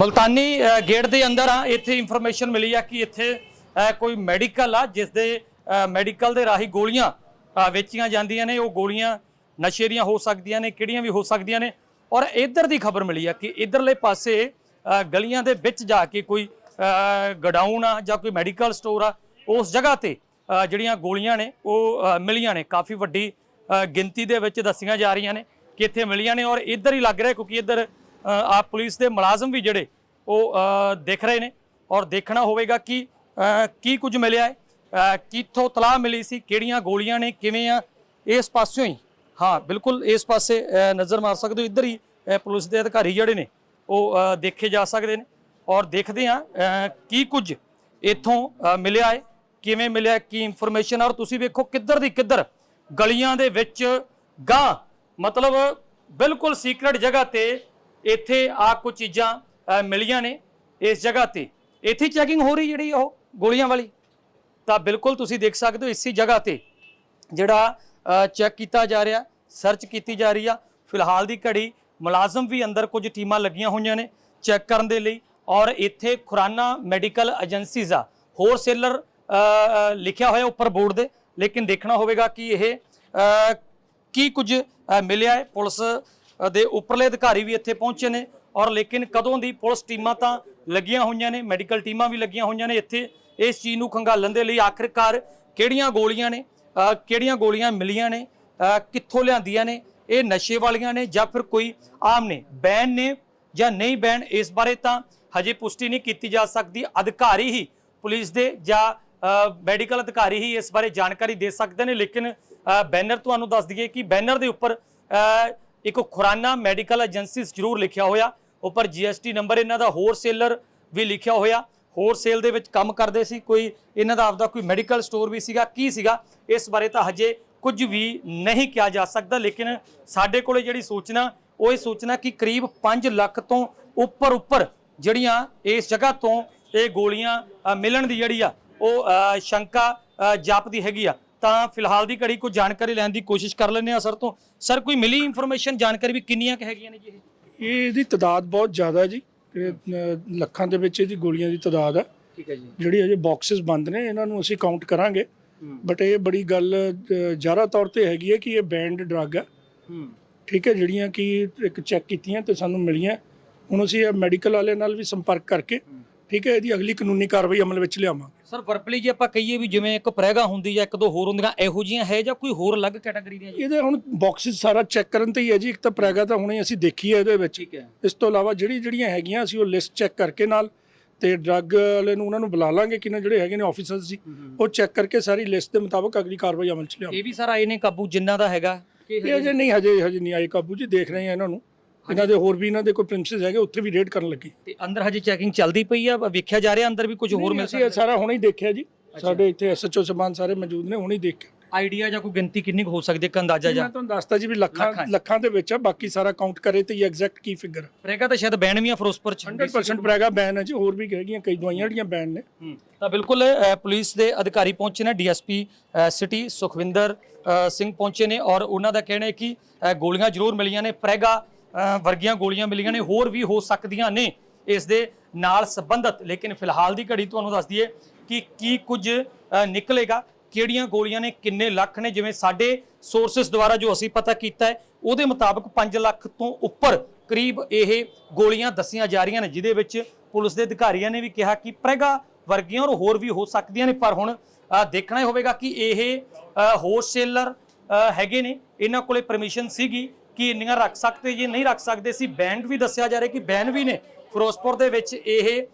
Multani gate ਦੇ ਅੰਦਰ ਆ, ਇੱਥੇ ਇਨਫੋਰਮੇਸ਼ਨ ਮਿਲੀ ਆ ਕਿ ਇੱਥੇ ਕੋਈ ਮੈਡੀਕਲ ਆ ਜਿਸ ਦੇ ਮੈਡੀਕਲ ਦੇ ਰਾਹੀਂ ਗੋਲੀਆਂ ਵੇਚੀਆਂ ਜਾਂਦੀਆਂ ਨੇ, ਉਹ ਗੋਲੀਆਂ ਨਸ਼ੇ ਦੀਆਂ ਹੋ ਸਕਦੀਆਂ ਨੇ, ਕਿਹੜੀਆਂ ਵੀ ਹੋ ਸਕਦੀਆਂ ਨੇ। ਔਰ ਇੱਧਰ ਦੀ ਖਬਰ ਮਿਲੀ ਆ ਕਿ ਇੱਧਰਲੇ ਪਾਸੇ ਗਲੀਆਂ ਦੇ ਵਿੱਚ ਜਾ ਕੇ ਕੋਈ ਗਡਾਊਨ ਆ ਜਾਂ ਕੋਈ ਮੈਡੀਕਲ ਸਟੋਰ ਆ, ਉਸ ਜਗ੍ਹਾ ਤੇ ਜਿਹੜੀਆਂ ਗੋਲੀਆਂ ਨੇ, ਉਹ ਮਿਲੀਆਂ ਨੇ। ਕਾਫੀ ਵੱਡੀ ਗਿਣਤੀ ਦੇ ਵਿੱਚ ਦੱਸੀਆਂ ਜਾ ਰਹੀਆਂ ਨੇ ਕਿ ਇੱਥੇ ਮਿਲੀਆਂ ਨੇ ਔਰ ਇੱਧਰ ਹੀ ਲੱਗ ਰਿਹਾ ਕਿਉਂਕਿ ਇੱਧਰ ਆ ਪੁਲਿਸ ਦੇ ਮੁਲਾਜ਼ਮ ਵੀ ਜਿਹੜੇ ਉਹ ਦੇਖ ਰਹੇ ਨੇ ਔਰ ਦੇਖਣਾ ਹੋਵੇਗਾ ਕਿ ਕੀ ਕੁਝ ਮਿਲਿਆ ਹੈ ਕਿੱਥੋਂ ਤਲਾਹ ਮਿਲੀ ਸੀ, ਕਿਹੜੀਆਂ ਗੋਲੀਆਂ ਨੇ, ਕਿਵੇਂ ਆ, ਇਸ ਪਾਸਿਓਂ ਹੀ। ਹਾਂ, ਬਿਲਕੁਲ ਇਸ ਪਾਸੇ ਨਜ਼ਰ ਮਾਰ ਸਕਦੇ ਹੋ, ਇੱਧਰ ਹੀ ਪੁਲਿਸ ਦੇ ਅਧਿਕਾਰੀ ਜਿਹੜੇ ਨੇ, ਉਹ ਦੇਖੇ ਜਾ ਸਕਦੇ ਨੇ ਔਰ ਦੇਖਦੇ ਆ ਕੀ ਕੁਝ ਇੱਥੋਂ ਮਿਲਿਆ ਹੈ, ਕਿਵੇਂ ਮਿਲਿਆ ਕੀ ਇਨਫੋਰਮੇਸ਼ਨ ਔਰ ਤੁਸੀਂ ਵੇਖੋ ਕਿੱਧਰ ਦੀ ਕਿੱਧਰ ਗਲੀਆਂ ਦੇ ਵਿੱਚ ਗਾਂ ਮਤਲਬ ਬਿਲਕੁਲ ਸੀਕ੍ਰੇਟ ਜਗ੍ਹਾ ਤੇ ਇੱਥੇ ਆ ਕੁਝ ਚੀਜ਼ਾਂ ਮਿਲੀਆਂ ਨੇ ਇਸ ਜਗ੍ਹਾ ਤੇ। ਇੱਥੇ ਚੈਕਿੰਗ ਹੋ ਰਹੀ ਜਿਹੜੀ ਉਹ ਗੋਲੀਆਂ ਵਾਲੀ। ਤਾਂ ਬਿਲਕੁਲ ਤੁਸੀਂ ਦੇਖ ਸਕਦੇ ਹੋ ਇਸੇ ਜਗ੍ਹਾ ਤੇ ਜਿਹੜਾ ਚੈੱਕ ਕੀਤਾ ਜਾ ਰਿਹਾ ਸਰਚ ਕੀਤੀ ਜਾ ਰਹੀ ਆ। ਫਿਲਹਾਲ ਦੀ ਘੜੀ ਮੁਲਾਜ਼ਮ ਵੀ ਅੰਦਰ ਕੁਝ ਟੀਮਾਂ ਲੱਗੀਆਂ ਹੋਈਆਂ ਨੇ ਚੈੱਕ ਕਰਨ ਦੇ ਲਈ ਔਰ ਇੱਥੇ ਖੁਰਾਨਾ ਮੈਡੀਕਲ ਏਜੰਸੀਜ਼ ਆ। ਹੋਰ ਸੇਲਰ ਲਿਖਿਆ ਹੋਇਆ ਉੱਪਰ ਬੋਰਡ ਦੇ। ਲੇਕਿਨ ਦੇਖਣਾ ਹੋਵੇਗਾ ਕਿ ਇਹ ਕੀ ਕੁਝ ਮਿਲਿਆ ਹੈ। ਪੁਲਿਸ ਦੇ ਉੱਪਰਲੇ ਅਧਿਕਾਰੀ ਵੀ ਇੱਥੇ ਪਹੁੰਚੇ ਨੇ ਔਰ ਲੇਕਿਨ ਕਦੋਂ ਦੀ ਪੁਲਿਸ ਟੀਮਾਂ ਤਾਂ ਲੱਗੀਆਂ ਹੋਈਆਂ ਨੇ, ਮੈਡੀਕਲ ਟੀਮਾਂ ਵੀ ਲੱਗੀਆਂ ਹੋਈਆਂ ਨੇ ਇੱਥੇ, ਇਸ ਚੀਜ਼ ਨੂੰ ਖੰਗਾਲਣ ਦੇ ਲਈ ਆਖਿਰਕਾਰ ਕਿਹੜੀਆਂ ਗੋਲੀਆਂ ਨੇ ਕਿਹੜੀਆਂ ਗੋਲੀਆਂ ਮਿਲੀਆਂ ਨੇ ਕਿੱਥੋਂ ਲਿਆਂਦੀਆਂ ਨੇ, ਇਹ ਨਸ਼ੇ ਵਾਲੀਆਂ ਨੇ ਜਾਂ ਫਿਰ ਕੋਈ ਆਮ ਨੇ, ਬੈਨ ਨੇ ਜਾਂ ਨਹੀਂ ਬੈਨ, ਇਸ ਬਾਰੇ ਤਾਂ ਹਜੇ ਪੁਸ਼ਟੀ ਨਹੀਂ ਕੀਤੀ ਜਾ ਸਕਦੀ, ਅਧਿਕਾਰੀ ਹੀ ਪੁਲਿਸ ਦੇ ਜਾਂ ਮੈਡੀਕਲ ਅਧਿਕਾਰੀ ਹੀ ਇਸ ਬਾਰੇ ਜਾਣਕਾਰੀ ਦੇ ਸਕਦੇ ਨੇ, ਲੇਕਿਨ ਬੈਨਰ ਤੁਹਾਨੂੰ ਦੱਸ ਦਈਏ ਕਿ ਬੈਨਰ ਦੇ ਉੱਪਰ ਇੱਕ ਖੁਰਾਨਾ ਮੈਡੀਕਲ ਏਜੰਸੀਜ਼ ਜ਼ਰੂਰ ਲਿਖਿਆ ਹੋਇਆ। ਉੱਪਰ ਜੀਐਸਟੀ ਨੰਬਰ ਇਹਨਾਂ ਦਾ ਹੋਲਸੇਲਰ ਵੀ ਲਿਖਿਆ ਹੋਇਆ। ਹੋਲਸੇਲ ਦੇ ਵਿੱਚ ਕੰਮ ਕਰਦੇ ਸੀ, ਕੋਈ ਇਹਨਾਂ ਦਾ ਆਪਦਾ ਕੋਈ ਮੈਡੀਕਲ ਸਟੋਰ ਵੀ ਸੀਗਾ, ਕੀ ਸੀਗਾ, ਇਸ ਬਾਰੇ ਤਾਂ ਹਜੇ ਕੁਝ ਵੀ ਨਹੀਂ ਕਿਹਾ ਜਾ ਸਕਦਾ, ਲੇਕਿਨ ਸਾਡੇ ਕੋਲੇ ਜਿਹੜੀ ਸੂਚਨਾ, ਉਹ ਇਹ ਸੂਚਨਾ ਕਿ ਕਰੀਬ 5 ਲੱਖ ਤੋਂ ਉੱਪਰ ਉੱਪਰ ਜਿਹੜੀਆਂ ਇਸ ਜਗ੍ਹਾ ਤੋਂ ਇਹ ਗੋਲੀਆਂ ਮਿਲਣ ਦੀ ਜਿਹੜੀ ਆ, ਉਹ ਸ਼ੰਕਾ ਜਾਪਦੀ ਹੈਗੀ ਆ। ਤਾਂ ਫਿਲਹਾਲ ਦੀ ਘੜੀ ਕੋਈ ਜਾਣਕਾਰੀ ਲੈਣ ਦੀ ਕੋਸ਼ਿਸ਼ ਕਰ ਲੈਂਦੇ ਆ ਸਰ ਤੋਂ। ਸਰ ਕੋਈ ਮਿਲੀ ਇਨਫੋਰਮੇਸ਼ਨ ਜਾਣਕਾਰੀ ਵੀ ਕਿੰਨੀਆਂ ਕੁ ਹੈਗੀਆਂ ਨੇ ਜੀ ਇਹ? ਇਹ ਇਹਦੀ ਤਾਦਾਦ ਬਹੁਤ ਜ਼ਿਆਦਾ ਹੈ ਜੀ। ਇਹ, ਅ, ਲੱਖਾਂ ਦੇ ਵਿੱਚ ਇਹਦੀ ਗੋਲੀਆਂ ਦੀ ਤਾਦਾਦ ਹੈ ਠੀਕ ਹੈ ਜੀ। ਜਿਹੜੀ ਅਜੇ ਬਾਕਸਸ ਬੰਦ ਨੇ ਇਹਨਾਂ ਨੂੰ ਅਸੀਂ ਕਾਊਂਟ ਕਰਾਂਗੇ। ਬਟ ਇਹ ਬੜੀ ਗੱਲ ਅ, ਜ਼ਿਆਦਾ ਤੌਰ ਤੇ ਹੈਗੀ ਹੈ ਕਿ ਇਹ ਬੈਂਡ ਡਰੱਗ ਹੈ ਹੂੰ। ਠੀਕ ਹੈ ਜਿਹੜੀਆਂ ਕਿ ਇੱਕ ਚੈੱਕ ਕੀਤੀਆਂ ਤੇ ਸਾਨੂੰ ਮਿਲੀਆਂ। ਹੁਣ ਅਸੀਂ ਇਹ ਮੈਡੀਕਲ ਵਾਲਿਆਂ ਨਾਲ ਵੀ ਸੰਪਰਕ ਕਰਕੇ ਠੀਕ ਹੈ ਇਹਦੀ ਅਗਲੀ ਕਾਨੂੰਨੀ ਕਾਰਵਾਈ ਅਮਲ ਵਿੱਚ ਲਿਆਵਾਂਗੇ। ਸਰ ਵਰਪਲੀ ਜੇ ਆਪਾਂ ਕਹੀਏ ਵੀ ਜਿਵੇਂ ਇੱਕ ਪ੍ਰੈਗਾ ਹੁੰਦੀ ਜਾਂ ਇੱਕ ਦੋ ਹੋਰ ਹੁੰਦੀਆਂ ਇਹੋ ਜੀਆਂ ਹੈ ਜਾਂ ਕੋਈ ਹੋਰ ਅਲੱਗ ਕੈਟਾਗਰੀ ਦੀਆਂ ਜੀ? ਇਹਦੇ ਹੁਣ ਬਾਕਸਸ ਸਾਰਾ ਚੈੱਕ ਕਰਨ ਤੇ ਹੀ ਹੈ ਜੀ ਇੱਕ ਤਾਂ ਪ੍ਰੈਗਾ ਤਾਂ ਹੁਣੇ ਅਸੀਂ ਦੇਖੀ ਹੈ ਇਹਦੇ ਵਿੱਚ। ਠੀਕ ਹੈ। ਇਸ ਤੋਂ ਇਲਾਵਾ ਜਿਹੜੀ ਜਿਹੜੀਆਂ ਹੈਗੀਆਂ ਅਸੀਂ ਉਹ ਲਿਸਟ ਚੈੱਕ ਕਰਕੇ ਨਾਲ ਤੇ ਡਰੱਗ ਵਾਲੇ ਨੂੰ ਉਹਨਾਂ ਨੂੰ ਬੁਲਾ ਲਾਂਗੇ ਕਿ ਨਾ ਜਿਹੜੇ ਹੈਗੇ ਨੇ ਆਫੀਸਰਸ ਜੀ ਉਹ ਚੈੱਕ ਕਰਕੇ ਸਾਰੀ ਲਿਸਟ ਦੇ ਮੁਤਾਬਕ ਅਗਲੀ ਕਾਰਵਾਈ ਅਮਲ ਚ ਲਿਆਵਾਂਗੇ ਇਹ ਵੀ ਸਾਰਾ ਇਹਨੇ ਕਾਬੂ ਜਿੰਨਾ ਦਾ ਹੈਗਾ ਇਹ ਅਜੇ ਨਹੀਂ ਹਜੇ ਹਜੇ ਨਹੀਂ ਆਏ ਕਾਬੂ ਜੀ ਦੇਖ ਰਹੇ ਆ ਇਹਨਾਂ ਨੂੰ। ਇਹਨਾਂ ਦੇ ਹੋਰ ਵੀ ਇਹਨਾਂ ਦੇ ਕੋਈ ਪ੍ਰਿੰਸਸ ਹੈਗੇ ਉੱਥੇ ਵੀ ਰੇਡ ਕਰਨ ਲੱਗੀ। ਤੇ ਅੰਦਰ ਹਜੇ ਚੈਕਿੰਗ ਚੱਲਦੀ ਪਈ ਆ? ਵੇਖਿਆ ਜਾ ਰਿਹਾ ਅੰਦਰ ਵੀ ਕੁਝ ਹੋਰ ਮਿਲ ਅਸੀਂ ਇਹ ਸਾਰਾ ਹੁਣੇ ਹੀ ਦੇਖਿਆ ਜੀ। ਸਾਡੇ ਇੱਥੇ ਐਸਐਚਓ ਸਮਾਨ ਸਾਰੇ ਮੌਜੂਦ ਨੇ ਹੁਣੇ ਹੀ ਦੇਖ ਕੇ ਆਈਡੀਆ ਜਾਂ ਕੋਈ ਗਿਣਤੀ ਕਿੰਨੀ ਕੁ ਹੋ ਸਕਦੀ ਹੈ ਇੱਕ ਅੰਦਾਜ਼ਾ ਜਾਂ ਮੈਂ ਤੁਹਾਨੂੰ ਦੱਸਤਾ ਜੀ ਵੀ ਲੱਖਾਂ ਲੱਖਾਂ 'ਚ। ਲੱਖਾਂ ਦੇ ਵਿੱਚ ਆ ਬਾਕੀ ਸਾਰਾ ਕਾਊਂਟ ਕਰੇ ਤੇ ਇਹ ਐਗਜ਼ੈਕਟ ਕੀ ਫਿਗਰ ਪ੍ਰੈਗਾ ਤਾਂ ਸ਼ਾਇਦ ਬੈਨ ਵੀ ਆ ਫਿਰੋਜ਼ਪੁਰ ਚ। 100% ਪ੍ਰੈਗਾ ਬੈਨ ਹੈ ਜੀ ਹੋਰ ਵੀ ਹੈਗੀਆਂ ਕਈ ਦਵਾਈਆਂ ਜਿਹੜੀਆਂ ਬੈਨ ਨੇ। ਤਾਂ ਬਿਲਕੁਲ ਅ, ਪੁਲਿਸ ਦੇ ਅਧਿਕਾਰੀ ਪਹੁੰਚੇ ਨੇ ਡੀਐਸਪੀ ਸਿਟੀ ਸੁਖਵਿੰਦਰ ਅ, ਸਿੰਘ ਪਹੁੰਚੇ ਨੇ ਔਰ ਉਹਨਾਂ ਦਾ ਕਹਿਣਾ ਹੈ ਕਿ ਅ, ਗੋਲੀਆਂ ਜ਼ਰੂਰ ਮਿਲੀਆਂ ਨੇ। ਪ੍ਰੈਗਾ ਵਰਗੀਆਂ ਗੋਲੀਆਂ ਮਿਲੀਆਂ ਨੇ, ਹੋਰ ਵੀ ਹੋ ਸਕਦੀਆਂ ਨੇ ਇਸ ਦੇ ਨਾਲ ਸੰਬੰਧਤ। ਲੇਕਿਨ ਫਿਲਹਾਲ ਦੀ ਘੜੀ ਤੁਹਾਨੂੰ ਦੱਸ ਦਈਏ ਕਿ ਕੀ ਕੁਝ ਨਿਕਲੇਗਾ, ਕਿਹੜੀਆਂ ਗੋਲੀਆਂ ਨੇ, ਕਿੰਨੇ ਲੱਖ ਨੇ, ਜਿਵੇਂ ਸਾਡੇ ਸੋਰਸਸ ਦੁਆਰਾ ਜੋ ਅਸੀਂ ਪਤਾ ਕੀਤਾ ਹੈ, ਉਹਦੇ ਮੁਤਾਬਕ 5 ਲੱਖ ਤੋਂ ਉੱਪਰ ਕਰੀਬ ਇਹ ਗੋਲੀਆਂ ਦੱਸੀਆਂ ਜਾ ਰਹੀਆਂ ਨੇ, ਜਿਹਦੇ ਵਿੱਚ ਪੁਲਿਸ ਦੇ ਅਧਿਕਾਰੀਆਂ ਨੇ ਵੀ ਕਿਹਾ ਕਿ ਪ੍ਰੈਗਾ ਵਰਗੀਆਂ ਔਰ ਹੋਰ ਵੀ ਹੋ ਸਕਦੀਆਂ ਨੇ, ਪਰ ਹੁਣ ਦੇਖਣਾ ਹੀ ਹੋਵੇਗਾ ਕਿ ਇਹ ਹੋਲਸੇਲਰ ਹੈਗੇ ਨੇ, ਇਹਨਾਂ ਕੋਲੇ ਪਰਮਿਸ਼ਨ ਸੀਗੀ। ਕਿ ਇੰਨੀਆਂ ਰੱਖ ਸਕਦੇ, ਜੇ ਨਹੀਂ ਰੱਖ ਸਕਦੇ ਸੀ ਬੈਂਡ ਵੀ ਦੱਸਿਆ ਜਾ ਰਿਹਾ ਕਿ ਬੈਨ ਵੀ ਨੇ ਫਿਰੋਜ਼ਪੁਰ ਦੇ ਵਿੱਚ ਇਹ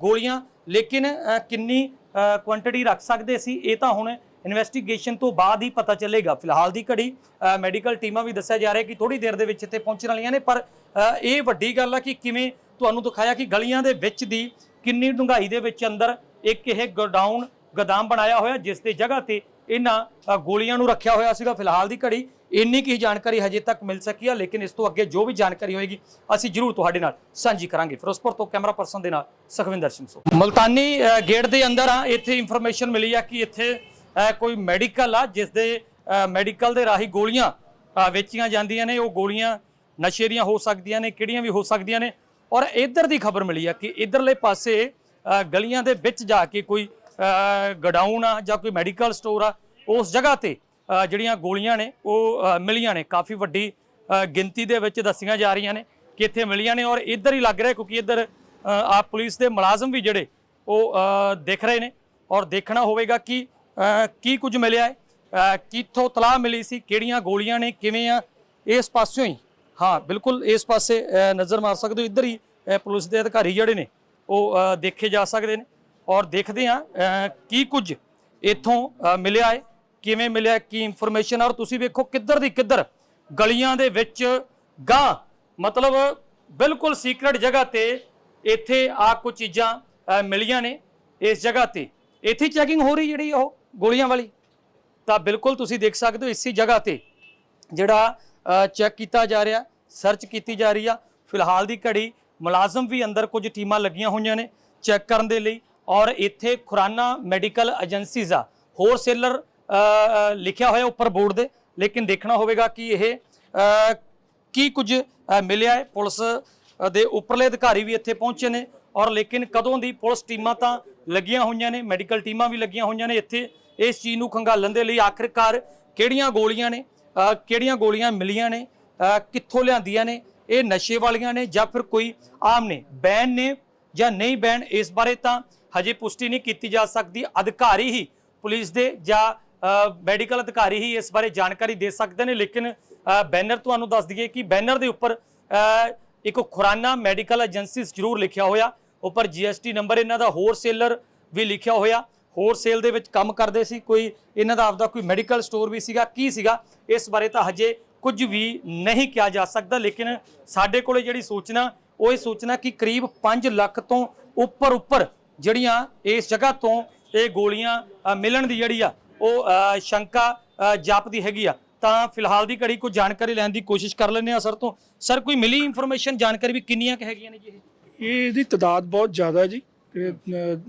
ਗੋਲੀਆਂ। ਲੇਕਿਨ ਕਿੰਨੀ ਕੁਆਂਟੀਟੀ ਰੱਖ ਸਕਦੇ ਸੀ ਇਹ ਤਾਂ ਹੁਣ ਇਨਵੈਸਟੀਗੇਸ਼ਨ ਤੋਂ ਬਾਅਦ ਹੀ ਪਤਾ ਚੱਲੇਗਾ। ਫਿਲਹਾਲ ਦੀ ਘੜੀ ਮੈਡੀਕਲ ਟੀਮਾਂ ਵੀ ਦੱਸਿਆ ਜਾ ਰਿਹਾ ਕਿ ਥੋੜੀ ਦੇਰ ਦੇ ਵਿੱਚ ਇੱਥੇ ਪਹੁੰਚਣ ਵਾਲੀਆਂ ਨੇ। ਪਰ ਇਹ ਵੱਡੀ ਗੱਲ ਆ ਕਿ ਕਿਵੇਂ ਤੁਹਾਨੂੰ ਦਿਖਾਇਆ ਕਿ ਗਲੀਆਂ ਦੇ ਵਿੱਚ ਦੀ ਕਿੰਨੀ ਡੂੰਘਾਈ ਦੇ ਵਿੱਚ ਅੰਦਰ ਇੱਕ ਇਹ ਗੋਡਾਊਨ, ਗਦਾਮ ਬਣਾਇਆ ਹੋਇਆ, ਜਿਸ ਦੀ ਜਗ੍ਹਾ ਤੇ ਇਹਨਾਂ ਗੋਲੀਆਂ ਨੂੰ ਰੱਖਿਆ ਹੋਇਆ ਸੀਗਾ ਫਿਲਹਾਲ ਦੀ ਘੜੀ। ਇੰਨੀ ਕੀ ਜਾਣਕਾਰੀ ਹਜੇ ਤੱਕ ਮਿਲ ਸਕੀ ਆ, ਲੇਕਿਨ ਇਸ ਤੋਂ ਅੱਗੇ ਜੋ ਵੀ ਜਾਣਕਾਰੀ ਹੋਏਗੀ, ਅਸੀਂ ਜਰੂਰ ਤੁਹਾਡੇ ਨਾਲ ਸਾਂਝੀ ਕਰਾਂਗੇ। ਫਿਰੋਜ਼ਪੁਰ ਤੋਂ ਕੈਮਰਾ ਪਰਸਨ ਦੇ ਨਾਲ ਸੁਖਵਿੰਦਰ ਸਿੰਘ ਸੋ ਮਲਤਾਨੀ ਗੇਟ ਦੇ ਅੰਦਰ ਆ, ਇੱਥੇ ਇਨਫੋਰਮੇਸ਼ਨ ਮਿਲੀ ਆ ਕਿ ਇੱਥੇ ਕੋਈ ਮੈਡੀਕਲ ਆ, ਜਿਸ ਦੇ ਮੈਡੀਕਲ ਦੇ ਰਾਹੀਂ ਗੋਲੀਆਂ ਵੇਚੀਆਂ ਜਾਂਦੀਆਂ ਨੇ। ਉਹ ਗੋਲੀਆਂ ਨਸ਼ੇ ਦੀਆਂ ਹੋ ਸਕਦੀਆਂ ਨੇ, ਕਿਹੜੀਆਂ ਵੀ ਹੋ ਸਕਦੀਆਂ ਨੇ। ਔਰ ਇਧਰ ਦੀ ਖਬਰ ਮਿਲੀ ਆ ਕਿ ਇਧਰਲੇ ਪਾਸੇ ਗਲੀਆਂ ਦੇ ਵਿੱਚ ਜਾ ਕੇ ਕੋਈ ਗਡਾਊਨ ਆ ਜਾਂ ਕੋਈ ਮੈਡੀਕਲ ਸਟੋਰ ਆ, ਉਸ ਜਗ੍ਹਾ ਤੇ ਜਿਹੜੀਆਂ ਗੋਲੀਆਂ ਨੇ, ਉਹ ਮਿਲੀਆਂ ਨੇ। ਕਾਫੀ ਵੱਡੀ ਗਿਣਤੀ ਦੇ ਵਿੱਚ ਦੱਸੀਆਂ ਜਾ ਰਹੀਆਂ ਨੇ ਕਿ ਇੱਥੇ ਮਿਲੀਆਂ ਨੇ ਔਰ ਇੱਧਰ ਹੀ ਲੱਗ ਰਿਹਾ ਕਿਉਂਕਿ ਇੱਧਰ ਆ ਪੁਲਿਸ ਦੇ ਮੁਲਾਜ਼ਮ ਵੀ ਜਿਹੜੇ, ਉਹ ਦੇਖ ਰਹੇ ਨੇ ਔਰ ਦੇਖਣਾ ਹੋਵੇਗਾ ਕਿ ਕੀ ਕੁਝ ਮਿਲਿਆ ਹੈ ਕਿੱਥੋਂ ਤਲਾਹ ਮਿਲੀ ਸੀ, ਕਿਹੜੀਆਂ ਗੋਲੀਆਂ ਨੇ, ਕਿਵੇਂ ਆ, ਇਸ ਪਾਸਿਓਂ ਹੀ। ਹਾਂ, ਬਿਲਕੁਲ ਇਸ ਪਾਸੇ ਨਜ਼ਰ ਮਾਰ ਸਕਦੇ ਹੋ। ਇੱਧਰ ਹੀ ਪੁਲਿਸ ਦੇ ਅਧਿਕਾਰੀ ਜਿਹੜੇ ਨੇ, ਉਹ ਦੇਖੇ ਜਾ ਸਕਦੇ ਨੇ। ਔਰ ਦੇਖਦੇ ਆ ਕੀ ਕੁਝ ਇੱਥੋਂ ਮਿਲਿਆ ਹੈ, ਕਿਵੇਂ ਮਿਲਿਆ ਕੀ ਇਨਫੋਰਮੇਸ਼ਨ ਔਰ ਤੁਸੀਂ ਵੇਖੋ ਕਿੱਧਰ ਦੀ ਕਿੱਧਰ ਗਲੀਆਂ ਦੇ ਵਿੱਚ ਗਾਂ ਮਤਲਬ ਬਿਲਕੁਲ ਸੀਕ੍ਰੇਟ ਜਗ੍ਹਾ ਤੇ ਇੱਥੇ ਆ ਕੁਝ ਚੀਜ਼ਾਂ ਮਿਲੀਆਂ ਨੇ ਇਸ ਜਗ੍ਹਾ ਤੇ। ਇੱਥੇ ਚੈਕਿੰਗ ਹੋ ਰਹੀ ਜਿਹੜੀ ਉਹ ਗੋਲੀਆਂ ਵਾਲੀ। ਤਾਂ ਬਿਲਕੁਲ ਤੁਸੀਂ ਦੇਖ ਸਕਦੇ ਹੋ ਇਸੇ ਜਗ੍ਹਾ ਤੇ ਜਿਹੜਾ ਚੈੱਕ ਕੀਤਾ ਜਾ ਰਿਹਾ ਸਰਚ ਕੀਤੀ ਜਾ ਰਹੀ ਆ। ਫਿਲਹਾਲ ਦੀ ਘੜੀ ਮੁਲਾਜ਼ਮ ਵੀ ਅੰਦਰ ਕੁਝ ਟੀਮਾਂ ਲੱਗੀਆਂ ਹੋਈਆਂ ਨੇ ਚੈੱਕ ਕਰਨ ਦੇ ਲਈ। ਔਰ ਇੱਥੇ ਖੁਰਾਨਾ ਮੈਡੀਕਲ ਏਜੰਸੀਜ਼ ਆ। ਹੋਲਸੇਲਰ ਲਿਖਿਆ ਹੋਇਆ ਉੱਪਰ ਬੋਰਡ ਦੇ, ਲੇਕਿਨ ਦੇਖਣਾ ਹੋਵੇਗਾ ਕਿ ਇਹ ਕੀ ਕੁਝ ਮਿਲਿਆ ਹੈ। ਪੁਲਿਸ ਦੇ ਉੱਪਰਲੇ ਅਧਿਕਾਰੀ ਵੀ ਇੱਥੇ ਪਹੁੰਚੇ ਨੇ ਔਰ ਲੇਕਿਨ ਕਦੋਂ ਦੀ ਪੁਲਿਸ ਟੀਮਾਂ ਤਾਂ ਲੱਗੀਆਂ ਹੋਈਆਂ ਨੇ, ਮੈਡੀਕਲ ਟੀਮਾਂ ਵੀ ਲੱਗੀਆਂ ਹੋਈਆਂ ਨੇ ਇੱਥੇ, ਇਸ ਚੀਜ਼ ਨੂੰ ਖੰਗਾਲਣ ਦੇ ਲਈ ਆਖਿਰਕਾਰ ਕਿਹੜੀਆਂ ਗੋਲੀਆਂ ਨੇ ਕਿਹੜੀਆਂ ਗੋਲੀਆਂ ਮਿਲੀਆਂ ਨੇ ਕਿੱਥੋਂ ਲਿਆਂਦੀਆਂ ਨੇ, ਇਹ ਨਸ਼ੇ ਵਾਲੀਆਂ ਨੇ ਜਾਂ ਫਿਰ ਕੋਈ ਆਮ ਨੇ, ਬੈਨ ਨੇ ਜਾਂ ਨਹੀਂ ਬੈਨ, ਇਸ ਬਾਰੇ ਤਾਂ ਹਜੇ ਪੁਸ਼ਟੀ ਨਹੀਂ ਕੀਤੀ ਜਾ ਸਕਦੀ। ਅਧਿਕਾਰੀ ਹੀ ਪੁਲਿਸ ਦੇ ਜਾਂ ਮੈਡੀਕਲ ਅਧਿਕਾਰੀ ਹੀ ਇਸ ਬਾਰੇ ਜਾਣਕਾਰੀ ਦੇ ਸਕਦੇ ਨੇ। ਲੇਕਿਨ ਬੈਨਰ ਤੁਹਾਨੂੰ ਦੱਸ ਦਈਏ ਕਿ ਬੈਨਰ ਦੇ ਉੱਪਰ ਇੱਕ ਖੁਰਾਨਾ ਮੈਡੀਕਲ ਏਜੰਸੀਜ਼ ਜ਼ਰੂਰ ਲਿਖਿਆ ਹੋਇਆ। ਉੱਪਰ ਜੀਐਸਟੀ ਨੰਬਰ ਇਹਨਾਂ ਦਾ ਹੋਲਸੇਲਰ ਵੀ ਲਿਖਿਆ ਹੋਇਆ। ਹੋਲਸੇਲ ਦੇ ਵਿੱਚ ਕੰਮ ਕਰਦੇ ਸੀ। ਕੋਈ ਇਹਨਾਂ ਦਾ ਆਪਦਾ ਕੋਈ ਮੈਡੀਕਲ ਸਟੋਰ ਵੀ ਸੀਗਾ, ਕੀ ਸੀਗਾ, ਇਸ ਬਾਰੇ ਤਾਂ ਹਜੇ ਕੁਝ ਵੀ ਨਹੀਂ ਕਿਹਾ ਜਾ ਸਕਦਾ। ਲੇਕਿਨ ਸਾਡੇ ਕੋਲੇ ਜਿਹੜੀ ਸੂਚਨਾ, ਉਹ ਇਹ ਸੂਚਨਾ ਕਿ ਕਰੀਬ 5 ਲੱਖ ਤੋਂ ਉੱਪਰ ਉੱਪਰ ਜਿਹੜੀਆਂ ਇਸ ਜਗ੍ਹਾ ਤੋਂ ਇਹ ਗੋਲੀਆਂ ਮਿਲਣ ਦੀ ਜਿਹੜੀ ਆ ਉਹ ਸ਼ੰਕਾ ਜਾਪਦੀ ਹੈਗੀ ਆ ਤਾਂ ਫਿਲਹਾਲ ਦੀ ਘੜੀ ਕੋਈ ਜਾਣਕਾਰੀ ਲੈਣ ਦੀ ਕੋਸ਼ਿਸ਼ ਕਰ ਲੈਂਦੇ ਆ ਸਰ ਤੋਂ। ਸਰ ਕੋਈ ਮਿਲੀ ਇਨਫੋਰਮੇਸ਼ਨ ਜਾਣਕਾਰੀ ਵੀ ਕਿੰਨੀਆਂ ਕੁ ਹੈਗੀਆਂ ਨੇ ਜੀ ਇਹ? ਇਹ ਇਹਦੀ ਤਾਦਾਦ ਬਹੁਤ ਜ਼ਿਆਦਾ ਹੈ ਜੀ।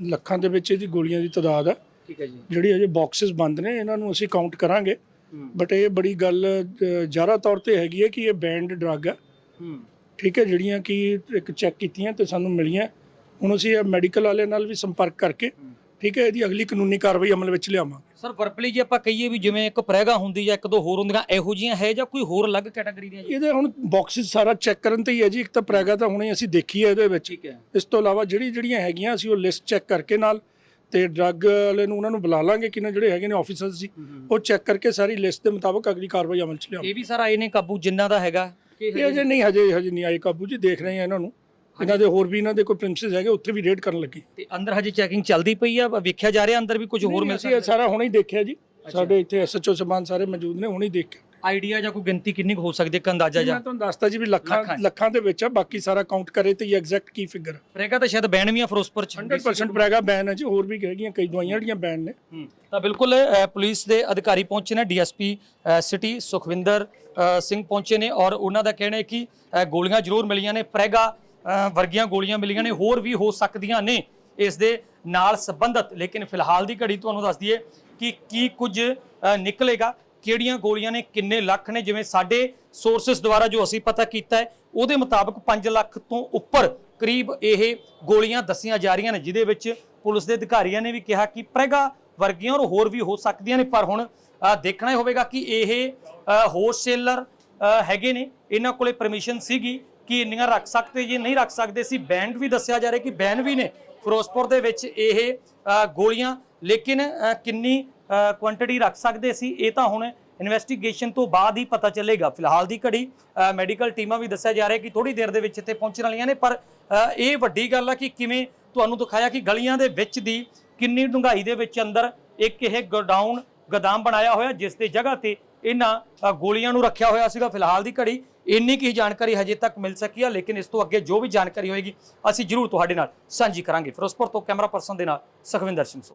ਲੱਖਾਂ ਦੇ ਵਿੱਚ ਇਹਦੀ ਗੋਲੀਆਂ ਦੀ ਤਾਦਾਦ ਹੈ। ਠੀਕ ਹੈ ਜੀ। ਜਿਹੜੀ ਅਜੇ ਬਾਕਸਸ ਬੰਦ ਨੇ ਇਹਨਾਂ ਨੂੰ ਅਸੀਂ ਕਾਊਂਟ ਕਰਾਂਗੇ। ਬਟ ਇਹ ਬੜੀ ਗੱਲ ਅ, ਜ਼ਾਹਰਾ ਤੌਰ ਤੇ ਹੈਗੀ ਹੈ ਕਿ ਇਹ ਬੈਂਡ ਡਰੱਗ ਹੂੰ। ਠੀਕ ਹੈ ਜਿਹੜੀਆਂ ਕਿ ਇੱਕ ਚੈੱਕ ਕੀਤੀਆਂ ਤੇ ਸਾਨੂੰ ਮਿਲੀਆਂ। ਹੁਣ ਅਸੀਂ ਇਹ ਮੈਡੀਕਲ ਵਾਲਿਆਂ ਨਾਲ ਵੀ ਸੰਪਰਕ ਕਰਕੇ ਠੀਕ ਹੈ ਇਹਦੀ ਅਗਲੀ ਕਾਨੂੰਨੀ ਕਾਰਵਾਈ ਅਮਲ ਵਿੱਚ ਲਿਆਵਾਂਗੇ। ਸਰ ਵਰਪਲੀ ਜੇ ਆਪਾਂ ਕਹੀਏ ਵੀ ਜਿਵੇਂ ਇੱਕ ਪ੍ਰੈਗਾ ਹੁੰਦੀ ਜਾਂ ਇੱਕ ਦੋ ਹੋਰ ਹੁੰਦੀਆਂ ਇਹੋ ਜੀਆਂ ਹੈ ਜਾਂ ਕੋਈ ਹੋਰ ਅਲੱਗ ਕੈਟਾਗਰੀ ਦੀਆਂ ਜੀ? ਇਹਦੇ ਹੁਣ ਬਾਕਸਸ ਸਾਰਾ ਚੈੱਕ ਕਰਨ ਤੇ ਹੀ ਹੈ ਜੀ ਇੱਕ ਤਾਂ ਪ੍ਰੈਗਾ ਤਾਂ ਹੁਣੇ ਅਸੀਂ ਦੇਖੀ ਹੈ ਇਹਦੇ ਵਿੱਚ। ਠੀਕ ਹੈ। ਇਸ ਤੋਂ ਇਲਾਵਾ ਜਿਹੜੀ ਜਿਹੜੀਆਂ ਹੈਗੀਆਂ ਅਸੀਂ ਉਹ ਲਿਸਟ ਚੈੱਕ ਕਰਕੇ ਨਾਲ ਤੇ ਡਰੱਗ ਵਾਲੇ ਨੂੰ ਉਹਨਾਂ ਨੂੰ ਬੁਲਾ ਲਾਂਗੇ ਕਿਨਾਂ ਜਿਹੜੇ ਹੈਗੇ ਨੇ ਆਫੀਸਰਸ ਜੀ ਉਹ ਚੈੱਕ ਕਰਕੇ ਸਾਰੀ ਲਿਸਟ ਦੇ ਮੁਤਾਬਕ ਅਗਲੀ ਕਾਰਵਾਈ ਅਮਲ ਚ ਲਿਆਵਾਂਗੇ। ਇਹ ਵੀ ਸਰ ਆਏ ਨੇ ਕਾਬੂ ਜਿੰਨਾ ਦਾ ਹੈਗਾ ਕਿ ਇਹ ਅਜੇ ਨਹੀਂ ਹਜੇ ਹਜੇ ਨਹੀਂ ਆਏ ਕਾਬੂ ਜੀ ਦੇਖ ਰਹੇ ਆ ਇਹਨਾਂ ਨੂੰ। ਇਹਨਾਂ ਦੇ ਹੋਰ ਵੀ ਇਹਨਾਂ ਦੇ ਕੋਈ ਪ੍ਰਿੰਸਿਸ ਹੈਗੇ ਉੱਥੇ ਵੀ ਰੇਡ ਕਰਨ ਲੱਗੇ। ਤੇ ਅੰਦਰ ਹਜੇ ਚੈਕਿੰਗ ਚੱਲਦੀ ਪਈ ਆ ਵੇਖਿਆ ਜਾ ਰਿਹਾ ਅੰਦਰ ਵੀ ਕੁਝ ਹੋਰ ਮਿਲ ਅਸੀਂ ਇਹ ਸਾਰਾ ਹੁਣੇ ਹੀ ਦੇਖਿਆ ਜੀ। ਸਾਡੇ ਇੱਥੇ ਐਸਐਚਓ ਸਮਾਨ ਸਾਰੇ ਮੌਜੂਦ ਨੇ ਹੁਣੇ ਹੀ ਦੇਖ ਕੇ ਆਈਡੀਆ ਜਾਂ ਕੋਈ ਗਿਣਤੀ ਕਿੰਨੀ ਕੁ ਹੋ ਸਕਦੀ ਹੈ ਅੰਦਾਜ਼ਾ ਜਾਂ ਮੈਂ ਤੁਹਾਨੂੰ ਦੱਸਤਾ ਜੀ ਵੀ ਲੱਖਾਂ ਲੱਖਾਂ 'ਚ। ਲੱਖਾਂ ਦੇ ਵਿੱਚ ਆ ਬਾਕੀ ਸਾਰਾ ਕਾਊਂਟ ਕਰੇ ਤੇ ਐਗਜ਼ੈਕਟ ਕੀ ਫਿਗਰ ਪ੍ਰੈਗਾ ਤਾਂ ਸ਼ਾਇਦ ਬੈਨ ਵੀ ਆ ਫਿਰੋਜ਼ਪੁਰ ਚ। 100% ਪ੍ਰੈਗਾ ਬੈਨ ਹੈ ਜੀ ਹੋਰ ਵੀ ਹੈਗੀਆਂ ਕਈ ਦਵਾਈਆਂ ਜਿਹੜੀਆਂ ਬੈਨ ਨੇ। ਹੂੰ। ਤਾਂ ਬਿਲਕੁਲ ਅ, ਪੁਲਿਸ ਦੇ ਅਧਿਕਾਰੀ ਪਹੁੰਚੇ ਨੇ ਡੀਐਸਪੀ ਸਿਟੀ ਸੁਖਵਿੰਦਰ ਅ, ਸਿੰਘ ਪਹੁੰਚੇ ਨੇ ਔਰ ਉਹਨਾਂ ਦਾ ਕਹਿਣਾ ਹੈ ਕਿ ਅ, ਗੋਲੀਆਂ ਜ਼ਰੂਰ ਮਿਲੀਆਂ ਨੇ ਪ੍ਰੈਗਾ ਵਰਗੀਆਂ ਗੋਲੀਆਂ ਮਿਲੀਆਂ ਨੇ, ਹੋਰ ਵੀ ਹੋ ਸਕਦੀਆਂ ਨੇ ਇਸ ਦੇ ਨਾਲ ਸੰਬੰਧਤ। ਲੇਕਿਨ ਫਿਲਹਾਲ ਦੀ ਘੜੀ ਤੁਹਾਨੂੰ ਦੱਸ ਦਈਏ ਕਿ ਕੀ ਕੁਝ ਨਿਕਲੇਗਾ, ਕਿਹੜੀਆਂ ਗੋਲੀਆਂ ਨੇ, ਕਿੰਨੇ ਲੱਖ ਨੇ, ਜਿਵੇਂ ਸਾਡੇ ਸੋਰਸਸ ਦੁਆਰਾ ਜੋ ਅਸੀਂ ਪਤਾ ਕੀਤਾ ਹੈ, ਉਹਦੇ ਮੁਤਾਬਕ 5 ਲੱਖ ਤੋਂ ਉੱਪਰ ਕਰੀਬ ਇਹ ਗੋਲੀਆਂ ਦੱਸੀਆਂ ਜਾ ਰਹੀਆਂ ਨੇ, ਜਿਹਦੇ ਵਿੱਚ ਪੁਲਿਸ ਦੇ ਅਧਿਕਾਰੀਆਂ ਨੇ ਵੀ ਕਿਹਾ ਕਿ ਪ੍ਰੈਗਾ ਵਰਗੀਆਂ ਔਰ ਹੋਰ ਵੀ ਹੋ ਸਕਦੀਆਂ ਨੇ, ਪਰ ਹੁਣ ਦੇਖਣਾ ਹੋਵੇਗਾ ਕਿ ਇਹ ਹੋਲਸੇਲਰ ਹੈਗੇ ਨੇ, ਇਹਨਾਂ ਕੋਲੇ ਪਰਮਿਸ਼ਨ ਸੀਗੀ ਕਿ ਇੰਨੀਆਂ ਰੱਖ ਸਕਦੇ ਜੇ ਨਹੀਂ ਰੱਖ ਸਕਦੇ ਸੀ। ਬੈਂਡ ਵੀ ਦੱਸਿਆ ਜਾ ਰਿਹਾ ਕਿ ਬੈਨ ਵੀ ਨੇ ਫਿਰੋਜ਼ਪੁਰ ਦੇ ਵਿੱਚ ਇਹ ਗੋਲੀਆਂ। ਲੇਕਿਨ ਕਿੰਨੀ ਕੁਆਂਟੀਟੀ ਰੱਖ ਸਕਦੇ ਸੀ, ਇਹ ਤਾਂ ਹੁਣ ਇਨਵੈਸਟੀਗੇਸ਼ਨ ਤੋਂ ਬਾਅਦ ਹੀ ਪਤਾ ਚੱਲੇਗਾ। ਫਿਲਹਾਲ ਦੀ ਘੜੀ ਮੈਡੀਕਲ ਟੀਮਾਂ ਵੀ ਦੱਸਿਆ ਜਾ ਰਿਹਾ ਕਿ ਥੋੜੀ ਦੇਰ ਦੇ ਵਿੱਚ ਇੱਥੇ ਪਹੁੰਚਣ ਵਾਲੀਆਂ ਨੇ। ਪਰ ਇਹ ਵੱਡੀ ਗੱਲ ਆ ਕਿ ਕਿਵੇਂ ਤੁਹਾਨੂੰ ਦਿਖਾਇਆ ਕਿ ਗਲੀਆਂ ਦੇ ਵਿੱਚ ਦੀ ਕਿੰਨੀ ਡੂੰਘਾਈ ਦੇ ਵਿੱਚ ਅੰਦਰ ਇੱਕ ਇਹ ਗੋਡਾਊਨ, ਗਦਾਮ ਬਣਾਇਆ ਹੋਇਆ, ਜਿਸ ਦੀ ਜਗ੍ਹਾ ਤੇ ਇਹਨਾਂ ਗੋਲੀਆਂ ਨੂੰ ਰੱਖਿਆ ਹੋਇਆ ਸੀਗਾ ਫਿਲਹਾਲ ਦੀ ਘੜੀ। ਇੰਨੀ ਕੀ ਜਾਣਕਾਰੀ ਹਜੇ ਤੱਕ ਮਿਲ ਸਕੀ ਆ, ਲੇਕਿਨ ਇਸ ਤੋਂ ਅੱਗੇ ਜੋ ਵੀ ਜਾਣਕਾਰੀ ਹੋਏਗੀ, ਅਸੀਂ ਜ਼ਰੂਰ ਤੁਹਾਡੇ ਨਾਲ ਸਾਂਝੀ ਕਰਾਂਗੇ। ਫਿਰੋਜ਼ਪੁਰ ਤੋਂ ਕੈਮਰਾ ਪਰਸਨ ਦੇ ਨਾਲ ਸੁਖਵਿੰਦਰ ਸਿੰਘ ਸੋ